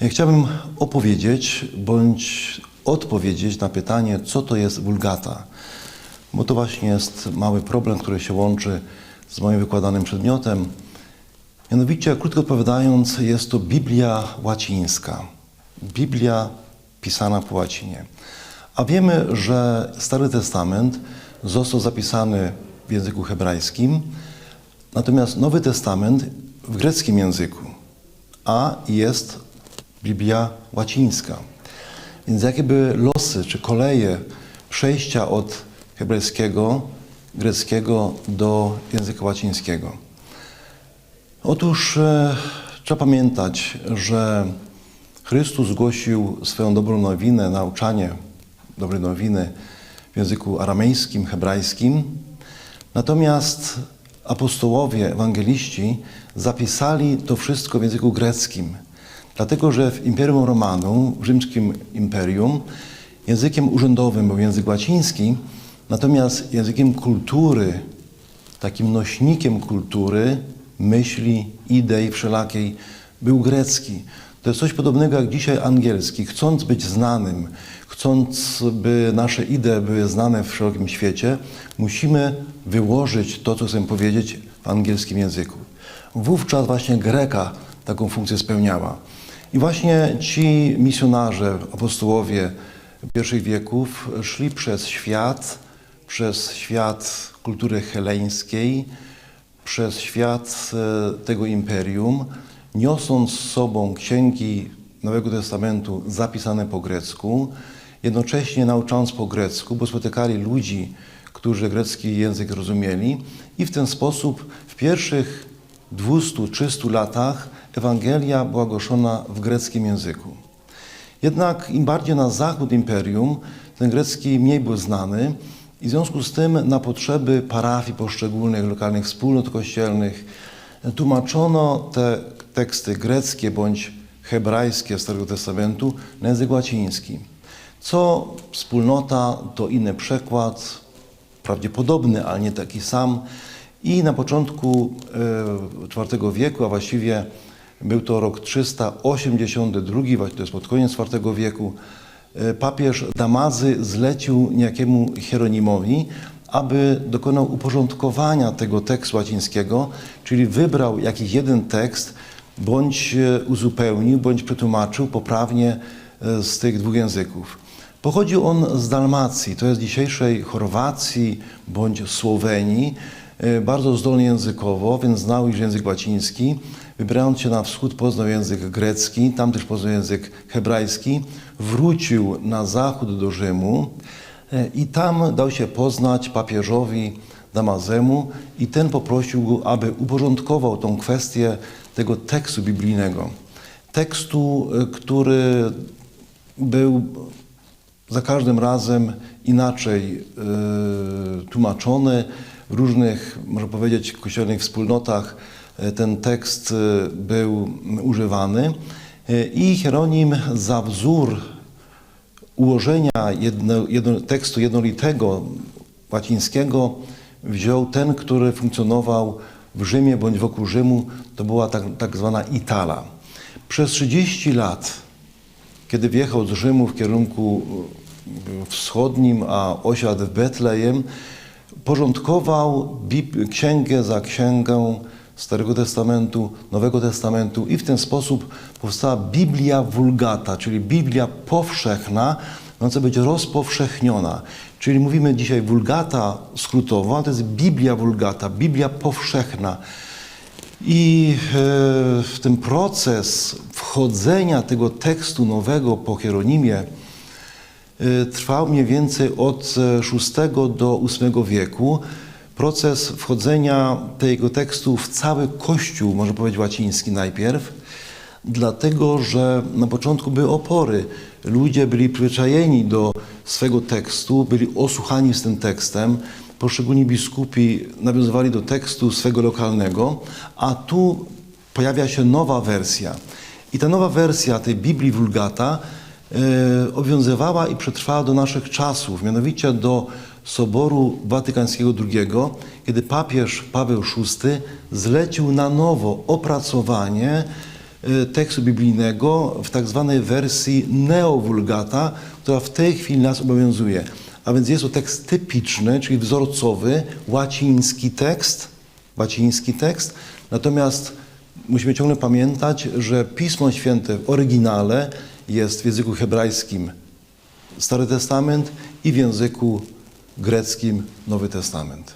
Ja Chciałbym opowiedzieć bądź odpowiedzieć na pytanie, co to jest wulgata. Bo to właśnie jest mały problem, który się łączy z moim wykładanym przedmiotem. Mianowicie, krótko odpowiadając, jest to Biblia łacińska. Biblia pisana po łacinie. A wiemy, że Stary Testament został zapisany w języku hebrajskim, natomiast Nowy Testament w greckim języku, a jest Biblia łacińska. Więc jakie były losy czy koleje przejścia od hebrajskiego, greckiego do języka łacińskiego? Otóż e, trzeba pamiętać, że Chrystus zgłosił swoją dobrą nowinę, nauczanie dobrej nowiny w języku aramejskim, hebrajskim. Natomiast apostołowie, ewangeliści zapisali to wszystko w języku greckim. Dlatego, że w Imperium Romanum, w rzymskim imperium, językiem urzędowym był język łaciński, natomiast językiem kultury, takim nośnikiem kultury, myśli, idei wszelakiej był grecki. To jest coś podobnego jak dzisiaj angielski. Chcąc być znanym, chcąc, by nasze idee były znane w szerokim świecie, musimy wyłożyć to, co chcę powiedzieć w angielskim języku. Wówczas właśnie Greka taką funkcję spełniała. I właśnie ci misjonarze, apostołowie pierwszych wieków szli przez świat, przez świat kultury heleńskiej, przez świat e, tego imperium, niosąc z sobą księgi Nowego Testamentu zapisane po grecku, jednocześnie nauczając po grecku, bo spotykali ludzi, którzy grecki język rozumieli i w ten sposób w pierwszych 200-300 latach Ewangelia była głoszona w greckim języku. Jednak im bardziej na zachód imperium, ten grecki mniej był znany i w związku z tym na potrzeby parafii poszczególnych, lokalnych wspólnot kościelnych tłumaczono te teksty greckie bądź hebrajskie Starego Testamentu na język łaciński. Co wspólnota, to inny przekład, prawdopodobny, ale nie taki sam. I na początku e, IV wieku, a właściwie był to rok 382, właśnie to jest pod koniec IV wieku, e, papież Damazy zlecił niejakiemu Hieronimowi, aby dokonał uporządkowania tego tekstu łacińskiego, czyli wybrał jakiś jeden tekst, bądź e, uzupełnił, bądź przetłumaczył poprawnie e, z tych dwóch języków. Pochodził on z Dalmacji, to jest dzisiejszej Chorwacji bądź Słowenii, bardzo zdolny językowo, więc znał już język łaciński. Wybierając się na wschód, poznał język grecki, tam też poznał język hebrajski. Wrócił na zachód do Rzymu i tam dał się poznać papieżowi Damazemu i ten poprosił go, aby uporządkował tą kwestię tego tekstu biblijnego. Tekstu, który był za każdym razem inaczej y, tłumaczony. W różnych, można powiedzieć, kościelnych wspólnotach ten tekst był używany. I Hieronim za wzór ułożenia jedno, jedno, tekstu jednolitego łacińskiego wziął ten, który funkcjonował w Rzymie bądź wokół Rzymu, to była tak, tak zwana Itala. Przez 30 lat, kiedy wjechał z Rzymu w kierunku wschodnim, a osiadł w Betlejem, porządkował księgę za księgę Starego Testamentu, Nowego Testamentu i w ten sposób powstała Biblia Vulgata, czyli Biblia powszechna, mająca być rozpowszechniona. Czyli mówimy dzisiaj Vulgata skrótowo, a to jest Biblia Vulgata, Biblia powszechna. I w ten proces wchodzenia tego tekstu nowego po Hieronimie trwał mniej więcej od VI do VIII wieku. Proces wchodzenia tego tekstu w cały Kościół, można powiedzieć łaciński najpierw, dlatego że na początku były opory. Ludzie byli przyzwyczajeni do swego tekstu, byli osłuchani z tym tekstem. Poszczególni biskupi nawiązywali do tekstu swego lokalnego, a tu pojawia się nowa wersja. I ta nowa wersja tej Biblii Vulgata e, obowiązywała i przetrwała do naszych czasów, mianowicie do Soboru Watykańskiego II, kiedy papież Paweł VI zlecił na nowo opracowanie e, tekstu biblijnego w tak zwanej wersji neowulgata, która w tej chwili nas obowiązuje. A więc jest to tekst typiczny, czyli wzorcowy, łaciński tekst, łaciński tekst, natomiast musimy ciągle pamiętać, że Pismo Święte w oryginale jest w języku hebrajskim Stary Testament i w języku greckim Nowy Testament.